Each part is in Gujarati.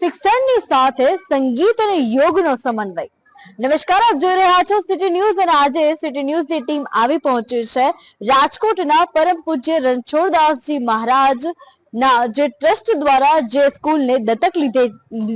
શિક્ષણની સાથે સંગીત અને યોગનો સમન્વય. નમસ્કાર, આપ જોઈ રહ્યા છો સિટી ન્યૂઝ અને આજે સિટી ન્યૂઝની ટીમ આવી પહોંચી છે રાજકોટના પરમ પૂજ્ય રણછોડદાસજી મહારાજ ના જે ટ્રસ્ટ દ્વારા જે સ્કૂલને દત્તક લીધે,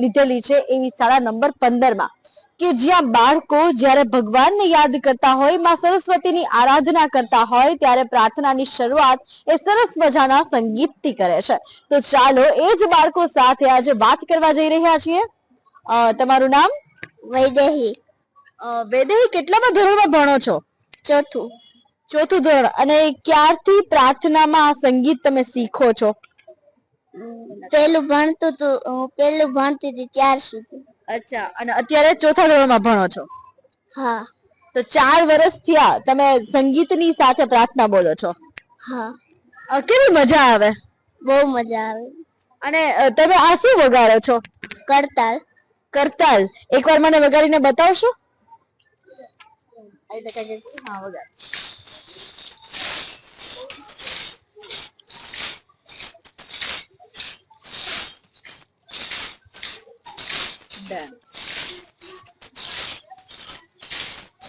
લીધેલી છે એવી શાળા નંબર પંદરમાં કે જ્યાં બાળકો જ્યારે ભગવાનને યાદ કરતા હોયમાં સરસ્વતીની આરાધના કરતા હોય ત્યારે પ્રાર્થનાની શરૂઆત એ સરસ મજાના સંગીતથી કરે છે. તો ચાલો એ જ બાળકો સાથે આજે વાત કરવા જઈ રહ્યા છીએ. તમારું નામ? વૈદેહી. વૈદેહી કેટલામાં ધોરણમાં ભણો છો? ચોથું. ચોથું ધોરણ. અને ક્યારથી પ્રાર્થનામાં આ સંગીત તમે શીખો છો? પેલું ભણતું તું પેલું ભણતી હતી ત્યાર સુધી. અચ્છા અને અત્યારે ચોથા ધોરણમાં ભણો છો? હા. તો ચાર વર્ષ થયા તમે સંગીતની સાથે પ્રાર્થના બોલો છો? હા. કેવી મજા આવે? બહુ મજા આવે. અને તમે આ શું વગાડો છો? કરતાલ. કરતાલ. એકવાર મને વગાડીને બતાવશો? હા વગાડ.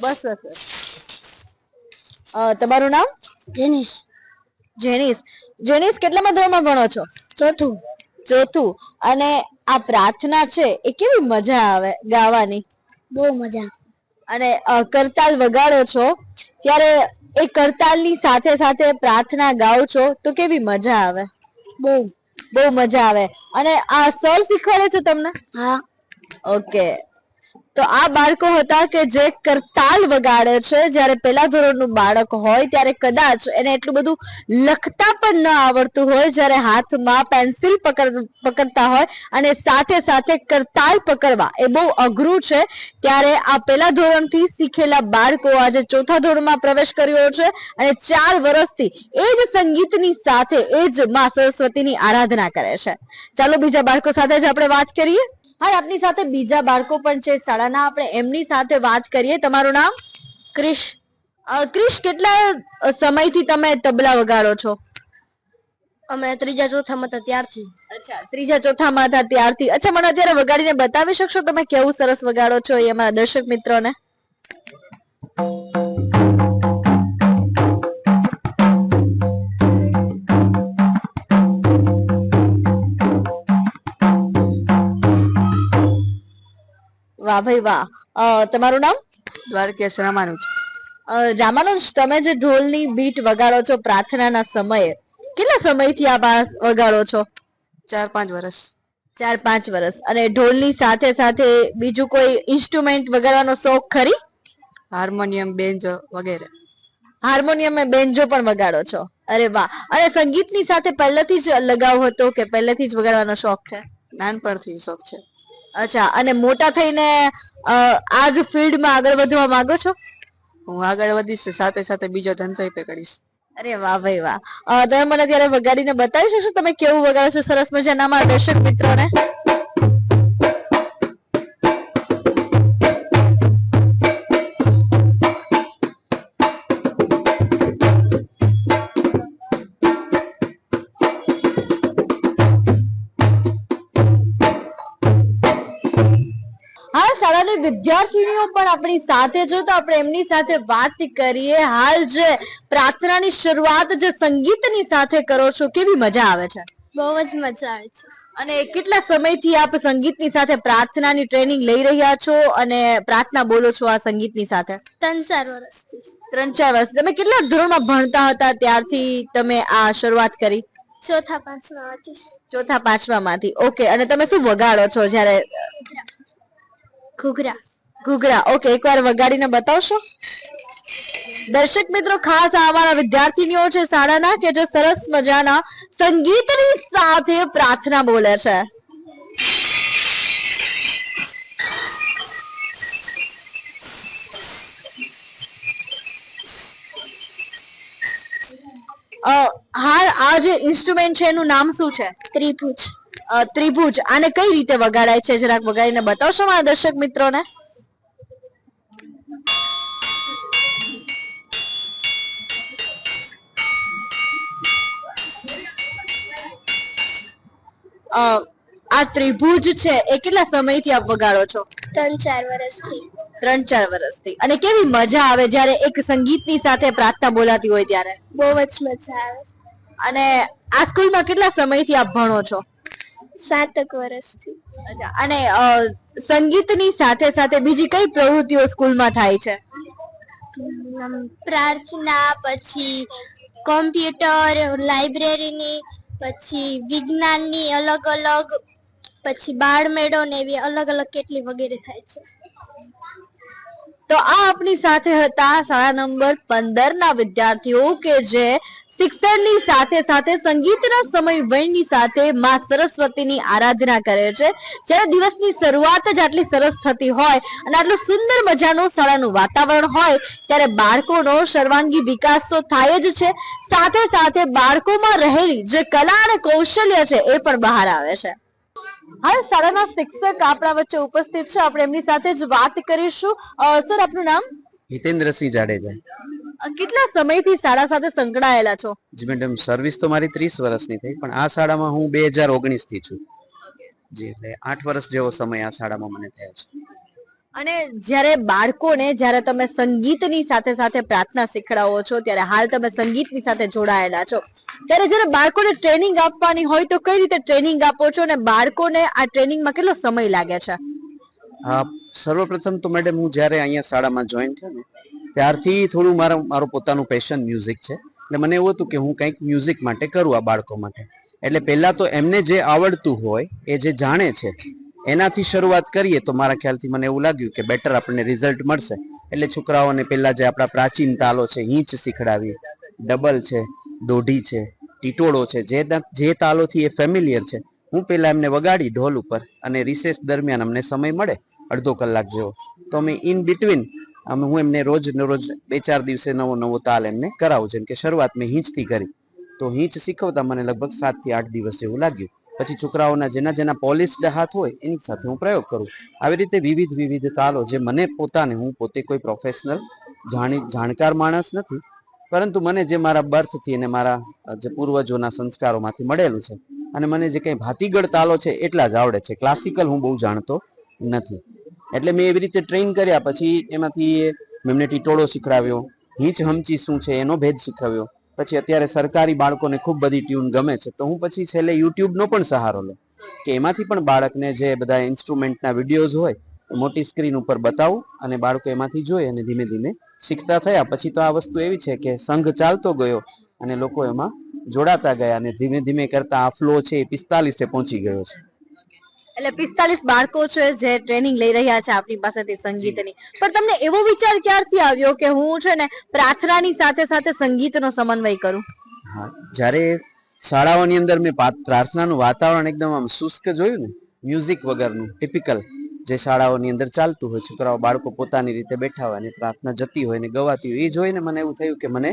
બસ બસ. તમારું નામ? જેનીશ. જેનિસ જેનિસ કેટલામાં ધોરણમાં ભણો છો? ચોથું. ચોથું. અને આ પ્રાર્થના છે એ કેવી મજા આવે ગાવાની? બહુ મજા અને કરતાલ વગાડો છો ત્યારે એ કરતાલની સાથે સાથે પ્રાર્થના ગાઓ છો તો કેવી મજા આવે? બહુ. બહુ મજા આવે. અને આ સર શીખવાડે છે તમને? હા. ઓકે. તો આ બાળકો હતા કે જે કરતાલ વગાડે છે, જ્યારે પેલા ધોરણનું બાળક હોય ત્યારે કદાચ એને એટલું બધું લખતા પણ ન આવડતું હોય, જ્યારે હાથમાં પેન્સિલ પકડ, પકડતા હોય અને સાથે સાથે કરતાલ પકડવા. એ બહુ અઘરું છે. ત્યારે આ પેલા ધોરણથી શીખેલા બાળકો આજે ચોથા ધોરણમાં પ્રવેશ કર્યો છે અને ચાર વર્ષથી એ જ સંગીતની સાથે એ જ માં સરસ્વતીની આરાધના કરે છે. ચાલો બીજા બાળકો સાથે જ આપણે વાત કરીએ. આપની સાથે બીજા બાળકો પણ છે શાળાના. આપણે એમની સાથે વાત કરીએ. તમારું નામ? ક્રિશ. ક્રિશ કેટલા સમયથી તમે તબલા વગાડો છો? અમે ત્રીજા ચોથામાં હતા ત્યારથી. અચ્છા ત્રીજા ચોથામાં હતા ત્યારથી. અચ્છા મને અત્યારે વગાડીને બતાવી શકશો? તમે કેવું સરસ વગાડો છો એ અમારા દર્શક મિત્રોને? વાહ ભાઈ વાહ. તમારું નામ? દ્વારકેશ રામાનુજ. રામાનુજ તમે જે ઢોલની બીટ વગાડો છો પ્રાર્થનાના સમયે કેટલા સમયથી આ બાસ વગાડો છો? ચાર પાંચ વર્ષ ચાર પાંચ વર્ષ અને ઢોલની સાથે સાથે બીજું કોઈ ઇન્સ્ટ્રુમેન્ટ વગાડવાનો શોખ ખરી? હાર્મોનિયમ બેન્જો વગેરે. હાર્મોનિયમ અને બેન્જો પણ વગાડો છો. અરે વાહ. અને સંગીતની સાથે પહેલેથી જ લગાવ હતો કે પહેલેથી જ વગાડવાનો શોખ છે? નાનપણથી શોખ છે. અચ્છા, અને મોટા થઈને આ જ ફિલ્ડમાં આગળ વધવા માંગો છો? હું આગળ વધીશ, સાથે સાથે બીજો ધંધો પે કરીશ. અરે વાહ ભાઈ વાહ. તમે મને ત્યારે વગાડીને બતાવી શકશો? તમે કેવું વગાડશો સરસ મજાના અમારા દર્શક મિત્રોને. શાળાની વિદ્યાર્થીનીઓ પણ આપણી સાથે છે તો આપણે એમની સાથે વાત કરીએ. હાલ જે પ્રાર્થનાની શરૂઆત જે સંગીતની સાથે કરો છો કેવી મજા આવે છે? બહુ જ મજા આવે છે. અને કેટલા સમયથી આપ સંગીતની સાથે પ્રાર્થનાની ટ્રેનિંગ લઈ રહ્યા છો અને પ્રાર્થના બોલો છો આ સંગીતની સાથે? ત્રણ ચાર વર્ષથી. ત્રણ ચાર વર્ષ. તમે કેટલા ધોરણમાં ભણતા હતા ત્યારથી તમે આ શરૂઆત કરી? ચોથા પાંચમા ચોથા પાંચમા માંથી ઓકે. અને તમે શું વગાડો છો જ્યારે ઘૂઘરા. ઘૂઘરા. ઓકે એકવાર વગાડીને બતાવશો. દર્શક મિત્રો, ખાસ આ અમારા વિદ્યાર્થીનીઓ છે શાળાના કે જે સરસ મજાના સંગીતની સાથે પ્રાર્થના બોલે છે. હા આ જે ઇન્સ્ટ્રુમેન્ટ છે એનું નામ શું છે? ત્રિભુજ. ત્રિભુજ આને કઈ રીતે વગાડાય છે? જરાક વગાડીને બતાવશો મારા દર્શક મિત્રોને? અ, આ ત્રિભુજ છે એ કેટલા સમયથી આપ વગાડો છો? ત્રણ ચાર વર્ષથી ત્રણ ચાર વર્ષથી અને કેવી મજા આવે જ્યારે એક સંગીતની સાથે પ્રાર્થના બોલાતી હોય ત્યારે? બહુ જ મજા આવે. અને આ સ્કૂલમાં કેટલા સમયથી આપ ભણો છો? સાતક વર્ષથી. અચ્છા અને સંગીતની સાથે સાથે બીજી કઈ પ્રવૃત્તિઓ સ્કૂલમાં થાય છે? પ્રાર્થના પછી કોમ્પ્યુટર લાઇબ્રેરીની પછી વિજ્ઞાનની અલગ અલગ પછી બાળ મેળો ને એવી અલગ અલગ કેટલી વગેરે થાય છે. તો આ આપણી સાથે હતા શાળા નંબર પંદર ના વિદ્યાર્થીઓ કે જે શિક્ષણની સાથે સાથે સંગીતના સમય વયની સાથે માં સરસ્વતીની આરાધના કરે છે. જ્યારે દિવસની શરૂઆત જ આટલી સરસ થતી હોય અને આટલું સુંદર મજાનું શાળાનું વાતાવરણ હોય, ત્યારે બાળકોનો સર્વાંગી વિકાસ તો થાય જ છે. સાથે સાથે બાળકોમાં રહેલી જે કલા અને કૌશલ્ય છે એ પણ બહાર આવે છે. હાલ શાળાના શિક્ષક આપણા વચ્ચે ઉપસ્થિત છે. આપણે એમની સાથે જ વાત કરીશું. સર, આપનું નામ? હિતેન્દ્રસિંહ જાડેજા. કેટલા સમયથી શાળા સાથે સંકળાયેલા છો? જી મેડમ સર્વિસ તો મારી ત્રીસ વર્ષની થઈ પણ આ શાળામાં હું બે હજાર ઓગણીસથી છું. જી એટલે આઠ વર્ષ જેવો સમય આ શાળામાં મને થયો છે. અને જ્યારે બાળકોને જ્યારે તમે સંગીતની સાથે સાથે પ્રાર્થના શીખડાવો છો ત્યારે હાલ તમે સંગીતની સાથે જોડાયેલા છો ત્યારે જ્યારે બાળકોને ટ્રેનિંગ આપવાની હોય તો કઈ રીતે ટ્રેનિંગ આપો છો અને બાળકોને આ ટ્રેનિંગમાં કેટલો સમય લાગે છે? સર્વપ્રથમ તો મેડમ હું જ્યારે અહીંયા શાળામાં જોઈન થયો ને ત્યારથી થોડું મારો મારો પોતાનું પેશન મ્યુઝિક છે. એટલે મને એવું હતું કે હું કંઈક મ્યુઝિક માટે કરું આ બાળકો માટે. એટલે પહેલાં તો એમને જે આવડતું હોય, એ જે જાણે છે, એનાથી શરૂઆત કરીએ તો મારા ખ્યાલથી મને એવું લાગ્યું કે બેટર આપણને રિઝલ્ટ મળશે. એટલે છોકરાઓને પહેલાં જે આપણા પ્રાચીન તાલો છે, હીંચ શીખડાવી ડબલ છે, દોઢી છે, ટીટોળો છે, જે જે તાલોથી એ ફેમિલિયર છે, હું પહેલાં એમને વગાડી ઢોલ ઉપર અને રિસેસ દરમિયાન અમને સમય મળે અડધો કલાક જેવો. તો અમે ઇન બિટવીન અમે હું એમને રોજ ને રોજ બે ચાર દિવસે નવો નવો તાલ એમને કરાવું જેમ કે શરૂઆત મેં હિંચથી કરી. તો હિંચ શીખવતા મને લગભગ સાતથી આઠ દિવસ જેવું લાગ્યું. પછી છોકરાઓના જેના જેના પોલિશ્ડ હાથ હોય એની સાથે હું પ્રયોગ કરું. આવી રીતે વિવિધ વિવિધ તાલો જે મને પોતાને, હું પોતે કોઈ પ્રોફેશનલ જાણી, જાણકાર માણસ નથી, પરંતુ મને જે મારા બર્થથી અને મારા જે પૂર્વજોના સંસ્કારોમાંથી મળેલું છે અને મને જે કંઈ ભાતીગળ તાલો છે એટલા જ આવડે છે. ક્લાસિકલ હું બહુ જાણતો નથી. એટલે મેં એવી રીતે ટ્રેન કર્યા પછી એમાંથી મેં એમને ટીટોળો શીખડાવ્યો, હિંચ હમચી શું છે એનો ભેદ શીખવ્યો. પછી અત્યારે સરકારી બાળકોને ખૂબ બધી ટ્યુન ગમે છે. તો હું પછી છેલ્લે યુટ્યુબનો પણ સહારો લઉં. કે એમાંથી પણ બાળકને જે બધા ઇન્સ્ટ્રુમેન્ટના વિડીયોઝ હોય મોટી સ્ક્રીન ઉપર બતાવું અને બાળકો એમાંથી જોઈ અને ધીમે ધીમે શીખતા થયા. પછી તો આ વસ્તુ એવી છે કે સંઘ ચાલતો ગયો અને લોકો એમાં જોડાતા ગયા અને ધીમે ધીમે કરતા આ ફ્લો છે એ પિસ્તાલીસે પહોંચી ગયો છે. એટલે પિસ્તાલીસ બાળકો છે જે ટ્રેનિંગ લઈ રહ્યા છે આપણી પાસેથી સંગીતની. પણ તમને એવો વિચાર ક્યારથી આવ્યો કે હું છે ને પ્રાર્થનાની સાથે સાથે સંગીતનો સમન્વય કરું? જ્યારે શાળાઓની અંદર મેં પ્રાર્થનાનું વાતાવરણ એકદમ આમ શુષ્ક જોયું ને મ્યુઝિક વગરનું ટિપિકલ જે શાળાઓની અંદર ચાલતું હોય છોકરાઓ બાળકો પોતાની રીતે બેઠા હોય અને પ્રાર્થના જતી હોય ને ગવાતી હોય એ જોઈને મને એવું થયું કે મને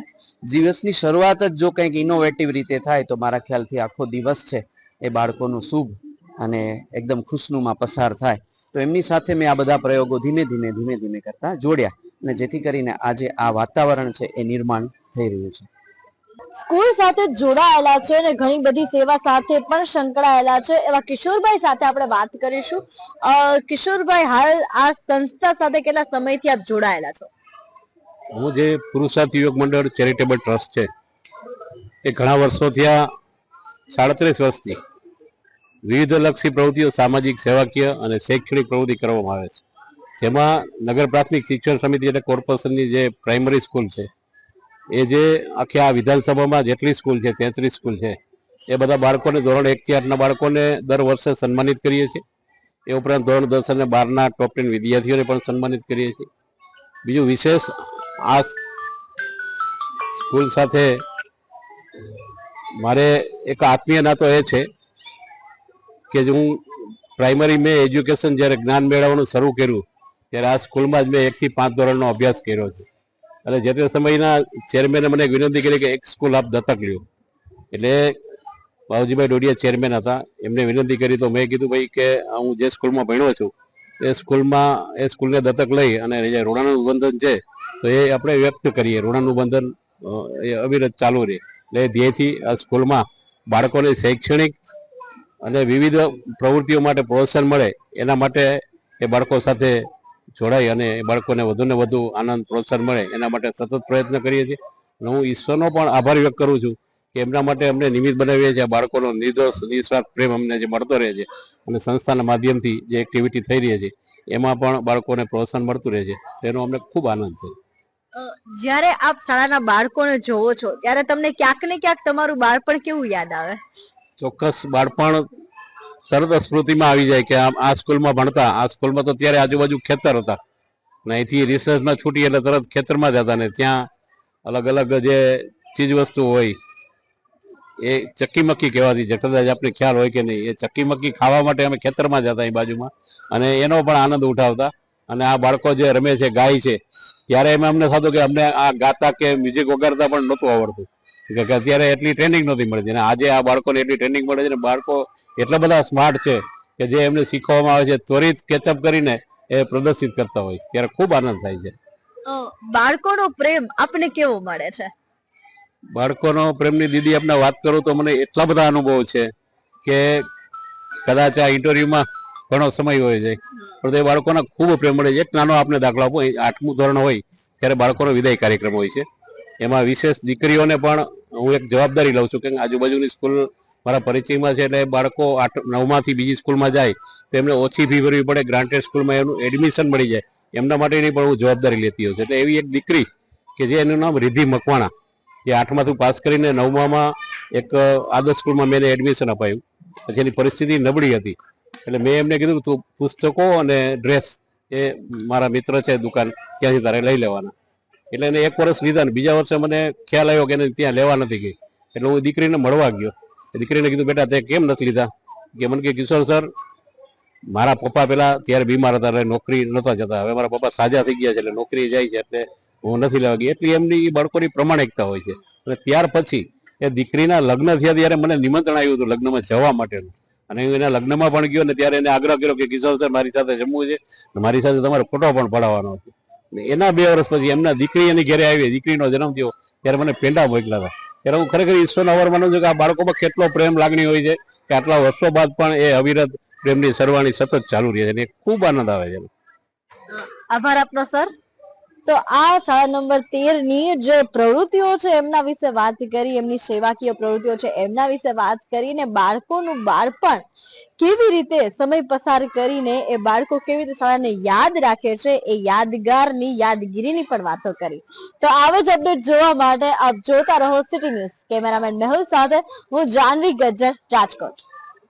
દિવસની શરૂઆત જ જો કંઈક ઇનોવેટિવ રીતે થાય તો મારા ખ્યાલથી આખો દિવસ છે એ બાળકોનું શુભ અને એકદમ ખુશનુમાં પસાર થાય તો એમની સાથે મેં આ બધા પ્રયોગો ધીમે ધીમે ધીમે ધીમે કરતા જોડ્યા અને જેથી કરીને આજે આ વાતાવરણ છે એ નિર્માણ થઈ રહ્યું છે. સ્કૂલ સાથે જોડાયેલા છે અને ઘણી બધી સેવા સાથે પણ સંકળાયેલા છે. એવા કિશોરભાઈ સાથે આપણે વાત કરીશું. કિશોરભાઈ હાલ આ સંસ્થા સાથે કેટલા સમયથી આપ જોડાયેલા છો? હું જે પુરુષાર્થ યુવક મંડળ ચેરિટેબલ ટ્રસ્ટ છે એ ઘણા વર્ષોથી આ સાડત્રીસ વર્ષથી. વિવિધ લક્ષી પ્રવૃત્તિઓ સામાજિક, સેવાકીય અને શૈક્ષણિક પ્રવૃત્તિ કરવામાં આવે છે. જેમાં નગર પ્રાથમિક શિક્ષણ સમિતિ એટલે કોર્પોરેશનની જે પ્રાઇમરી સ્કૂલ છે, એ જે આખી આ વિધાનસભામાં જેટલી સ્કૂલ છે, તેત્રીસ સ્કૂલ છે, એ બધા બાળકોને ધોરણ એકથી આઠના બાળકોને દર વર્ષે સન્માનિત કરીએ છીએ. એ ઉપરાંત ધોરણ દસ અને બારના ટોપ ટેન વિદ્યાર્થીઓને પણ સન્માનિત કરીએ છીએ. બીજું વિશેષ આ સ્કૂલ સાથે મારે એક આત્મીય નાતો એ છે કે હું પ્રાઇમરી મેં એજ્યુકેશન જ્યારે જ્ઞાન મેળવવાનું શરૂ કર્યું, ત્યારે આ સ્કૂલમાં જ મેં એકથી પાંચ ધોરણનો અભ્યાસ કર્યો છે. અને જે તે સમયના ચેરમેને મને વિનંતી કરી કે એક સ્કૂલ આપ દત્તક લ્યો. એટલે બાબુજીભાઈ ડોડિયા ચેરમેન હતા, એમને વિનંતી કરી તો મેં કીધું ભાઈ કે હું જે સ્કૂલમાં ભણ્યો છું, એ સ્કૂલમાં, એ સ્કૂલને દત્તક લઈ અને જે ઋણાનું બંધન છે, તો એ આપણે વ્યક્ત કરીએ. ઋણાનું બંધન એ અવિરત ચાલુ રહે. એટલે ધ્યેયથી આ સ્કૂલમાં બાળકોને શૈક્ષણિક અને વિવિધ પ્રવૃત્તિઓ માટે પ્રોત્સાહન મળે, એના માટે એ બાળકો સાથે જોડાય અને એ બાળકોને વધુને વધુ આનંદ પ્રોત્સાહન મળે, એના માટે સતત પ્રયત્ન કરીએ છીએ. હું ઈશ્વરનો પણ આભાર વ્યક્ત કરું છું કે એમના માટે અમને નિમિત્ત બનાવીએ છીએ. બાળકોનો નિર્દોષ, નિસ્વાર્થ પ્રેમ અમને જે મળતો રહે છે અને સંસ્થાના માધ્યમથી જે એક્ટિવિટી થઈ રહી છે, એમાં પણ બાળકોને પ્રોત્સાહન મળતું રહે છે. તેનો અમને ખૂબ આનંદ છે. જ્યારે આપ શાળાના બાળકોને જોવો છો, ત્યારે તમને ક્યાંક ને ક્યાંક તમારું બાળપણ કેવું યાદ આવે? ચોક્કસ બાળપણ તરત સ્મૃતિમાં આવી જાય કે આમ આ સ્કૂલમાં ભણતા, આ સ્કૂલમાં તો ત્યારે આજુબાજુ ખેતર હતા. ને અહીંથી રિસર્ચમાં છૂટી એટલે તરત ખેતરમાં જતા ને ત્યાં અલગ અલગ જે ચીજ વસ્તુ હોય, એ ચક્કી મક્કી કહેવાતી છે. કદાચ આપને ખ્યાલ હોય કે નહીં, એ ચક્કી મક્કી ખાવા માટે અમે ખેતરમાં જતા અહીં બાજુમાં. અને એનો પણ આનંદ ઉઠાવતા. અને આ બાળકો જે રમે છે, ગાય છે, ત્યારે એમાં અમને થતું કે અમને આ ગાતા કે મ્યુઝિક વગાડતા પણ નહોતું આવડતું. કે અત્યારે એટલી ટ્રેનિંગ નથી મળતી અને આજે આ બાળકોને એટલી ટ્રેનિંગ મળે છે અને બાળકો એટલા બધા સ્માર્ટ છે કે જે એમને શીખવામાં આવે છે ત્વરિત કેચઅપ કરીને એ પ્રદર્શિત કરતા હોય છે. ત્યારે ખૂબ આનંદ થાય છે. બાળકોનો પ્રેમ આપને કેવો મળે છે? બાળકોનો પ્રેમની દીદી આપણે વાત કરું તો મને એટલા બધા અનુભવ છે કે કદાચ આ ઇન્ટરવ્યુમાં ઘણો સમય હોય છે. પણ તે બાળકોના ખૂબ પ્રેમ મળે છે. એક નાનો આપને દાખલો આપો આઠમું ધોરણ હોય ત્યારે બાળકોનો વિદાય કાર્યક્રમ હોય છે. એમાં વિશેષ દીકરીઓને પણ હું એક જવાબદારી લઉં છું કે આજુબાજુની સ્કૂલ મારા પરિચયમાં છે એટલે બાળકો આઠ નવમાંથી બીજી સ્કૂલમાં જાય, તો એમને ઓછી ફી ભરવી પડે ગ્રાન્ટેડ સ્કૂલમાં એનું એડમિશન મળી જાય. એમના માટેની પણ હું જવાબદારી લેતી હોઉં છું. એટલે એવી એક દીકરી કે જે એનું નામ રિધિ મકવાણા, જે આઠમાથી પાસ કરીને નવમામાં એક આદર્શ સ્કૂલમાં મેં એને એડમિશન અપાયું. પછી એની પરિસ્થિતિ નબળી હતી. એટલે મેં એમને કીધું, તું પુસ્તકો અને ડ્રેસ એ મારા મિત્ર છે દુકાન, ત્યાંથી તારે લઈ લેવાના. એટલે એને એક વર્ષ લીધા ને બીજા વર્ષે મને ખ્યાલ આવ્યો કે એને ત્યાં લેવા નથી ગઈ. એટલે હું દીકરીને મળવા ગયો. દીકરીને કીધું, બેટા, તે કેમ નથી લીધા? કે મને કે કિશોર સર, મારા પપ્પા પેલા ત્યારે બીમાર હતા એટલે નોકરી નહોતા જતા. હવે મારા પપ્પા સાજા થઈ ગયા છે એટલે નોકરી જાય છે એટલે હું નથી લેવા ગઈ. એટલી એમની બાળકોની પ્રમાણિકતા હોય છે. અને ત્યાર પછી એ દીકરીના લગ્ન થયા ત્યારે મને નિમંત્રણ આવ્યું હતું લગ્નમાં જવા માટેનું. અને હું એના લગ્નમાં પણ ગયો ને ત્યારે એને આગ્રહ કર્યો કે કિશોર સર, મારી સાથે જમવું છે. મારી સાથે તમારે ફોટો પણ પડાવવાનો છે. એના બે વર્ષ પછી એમના દીકરી એની ઘરે આવી. દીકરીનો જન્મ થયો ત્યારે મને પેંડા મોકલા હતા. ત્યારે હું ખરેખર ઈશ્વરના આભાર માનું છું કે આ બાળકોમાં કેટલો પ્રેમ લાગણી હોય છે કે આટલા વર્ષો બાદ પણ એ અવિરત પ્રેમની સરવાણી સતત ચાલુ રહે છે અને ખૂબ આનંદ આવે છે. આભાર આપનો, સર. તો આ શાળા નંબર તેરની જે પ્રવૃત્તિઓ છે એમના વિશે વાત કરી, એમની સેવાકીય પ્રવૃત્તિઓ છે એમના વિશે વાત કરીને બાળકોનું બાળપણ કેવી રીતે સમય પસાર કરીને એ બાળકો કેવી રીતે શાળાને યાદ રાખે છે એ યાદગારની યાદગીરીની પણ વાતો કરી. તો આવે જ અપડેટ જોવા માટે આપ જોતા રહો સિટી ન્યૂઝ. કેમેરામેન મેહુલ સાથે હું જાનવી ગજ્જર રાજકોટ.